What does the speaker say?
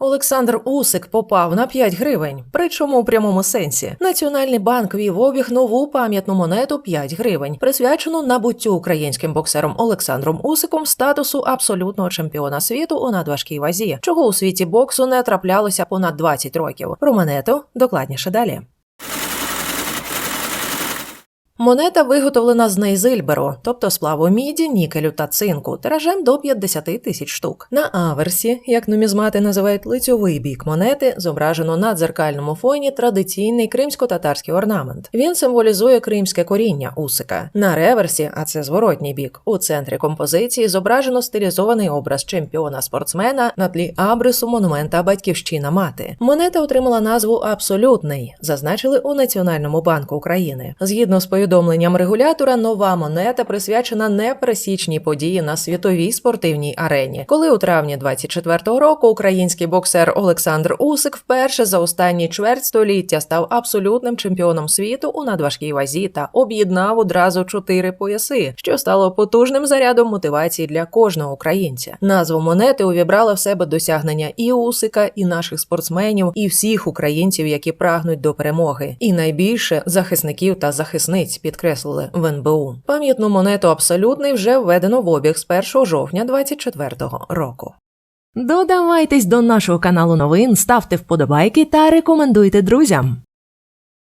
Олександр Усик попав на 5 гривень, причому у прямому сенсі. Національний банк вів обіг нову пам'ятну монету 5 гривень, присвячену набуттю українським боксером Олександром Усиком статусу абсолютного чемпіона світу у надважкій вазі, чого у світі боксу не траплялося понад 20 років. Про монету докладніше далі. Монета виготовлена з нейзильберу, тобто сплаву міді, нікелю та цинку, тиражем до 50 тисяч штук. На аверсі, як нумізмати називають лицьовий бік монети, зображено на дзеркальному фоні традиційний кримсько-татарський орнамент. Він символізує кримське коріння усика. На реверсі, а це зворотній бік, у центрі композиції зображено стилізований образ чемпіона-спортсмена на тлі абрису монумента Батьківщина мати. Монета отримала назву Абсолютний, зазначили у Національному банку України. Згідно з повідомленням регулятора, нова монета присвячена непересічній події на світовій спортивній арені, коли у травні 24-го року український боксер Олександр Усик вперше за останні чверть століття став абсолютним чемпіоном світу у надважкій вазі та об'єднав одразу чотири пояси, що стало потужним зарядом мотивації для кожного українця. Назву монети увібрала в себе досягнення і Усика, і наших спортсменів, і всіх українців, які прагнуть до перемоги, і найбільше захисників та захисниць підкреслили в НБУ. Пам'ятну монету абсолютний вже введено в обіг з 1 жовтня 24-го року. Додавайтесь до нашого каналу новин, ставте вподобайки та рекомендуйте друзям.